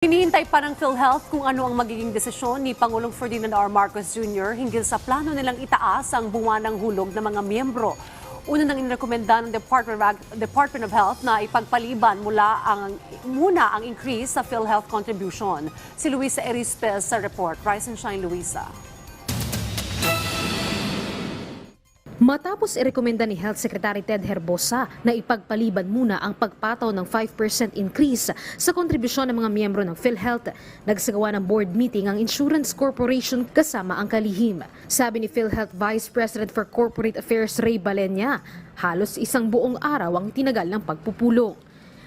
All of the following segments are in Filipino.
Hinihintay pa ng PhilHealth kung ano ang magiging desisyon ni Pangulong Ferdinand R. Marcos Jr. hinggil sa plano nilang itaas ang buwanang hulog ng mga miyembro. Una nang inirekomenda ng Department of, Health na ipagpaliban mula ang, muna ang increase sa PhilHealth contribution. Si Luisa Erispes sa report. Rise and shine, Luisa. Matapos irekomenda ni Health Secretary Ted Herbosa na ipagpaliban muna ang pagpataw ng 5% increase sa kontribusyon ng mga miyembro ng PhilHealth, nagsagawa ng board meeting ang Insurance Corporation kasama ang kalihim. Sabi ni PhilHealth Vice President for Corporate Affairs Ray Balenya, halos isang buong araw ang tinagal ng pagpupulong.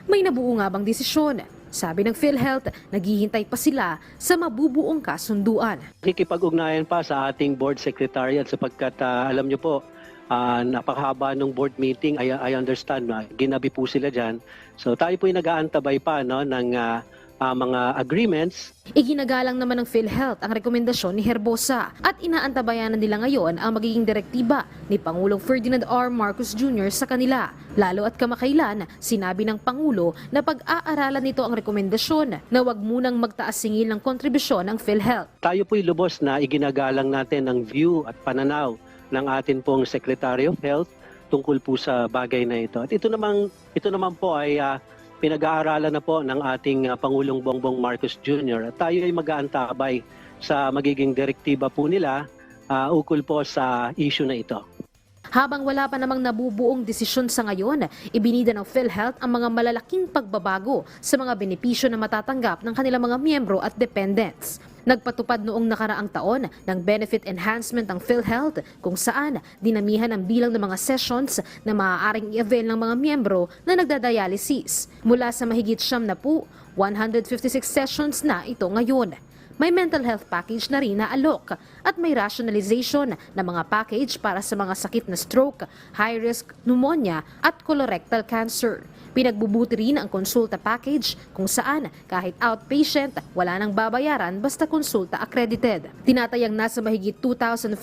May nabuo nga bang desisyon? Sabi ng PhilHealth, naghihintay pa sila sa mabubuong kasunduan. Nakikipag-ugnayan pa sa ating board secretariat sapagkat ah, alam niyo po, ah, napakahaba ng board meeting. I, I understand na ginabi po sila dyan. So tayo po ay nag-aantabay pa no, ng ah, ah, mga agreements Iginagalang naman ng PhilHealth ang rekomendasyon ni Herbosa at inaantabayanan nila ngayon ang magiging direktiba ni Pangulong Ferdinand R. Marcos Jr. sa kanila. Lalo at kamakailan, sinabi ng Pangulo na pag-aaralan nito ang rekomendasyon na wag munang magtaas singil ng kontribusyon ng PhilHealth. tayo po'y lubos na iginagalang natin ang view at pananaw ng atin pong Secretary of Health tungkol po sa bagay na ito. At ito naman, ito naman po ay ah, pinag-aaralan na po ng ating ah, Pangulong Bongbong Marcos Jr. At tayo ay mag-aantabay sa magiging direktiba po nila ah, ukol po sa issue na ito. Habang wala pa namang nabubuong desisyon sa ngayon, ibinida ng PhilHealth ang mga malalaking pagbabago sa mga benepisyo na matatanggap ng kanilang mga miyembro at dependents. Nagpatupad noong nakaraang taon ng benefit enhancement ang PhilHealth kung saan dinamihan ang bilang ng mga sessions na maaaring i-avail ng mga miyembro na nagdadialysis. Mula sa mahigit siyam na po, 156 sessions na ito ngayon. May mental health package na rin na alok at may rationalization na mga package para sa mga sakit na stroke, high-risk pneumonia at colorectal cancer. Pinagbubuti rin ang konsulta package kung saan kahit outpatient, wala nang babayaran basta konsulta accredited. Tinatayang nasa mahigit 2,500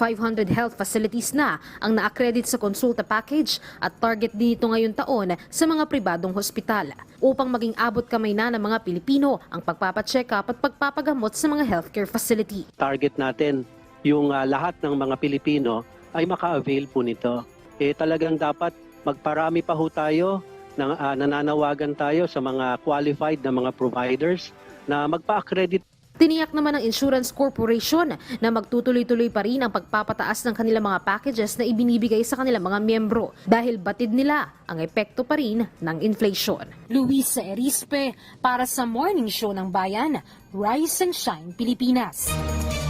health facilities na ang na-accredit sa konsulta package at target din ito ngayon taon sa mga pribadong hospital upang maging abot kamay na ng mga Pilipino ang pagpapacheck up at pagpapagamot sa mga healthcare facility. target natin yung ah, lahat ng mga Pilipino ay maka-avail po nito. Eh talagang dapat magparami pa ho tayo, ng, ah, nananawagan tayo sa mga qualified na mga providers na magpa-accredit Tiniyak naman ng Insurance Corporation na magtutuloy-tuloy pa rin ang pagpapataas ng kanilang mga packages na ibinibigay sa kanilang mga miyembro dahil batid nila ang epekto pa rin ng inflation. Luisa Erispe para sa Morning Show ng Bayan, Rise and Shine Pilipinas.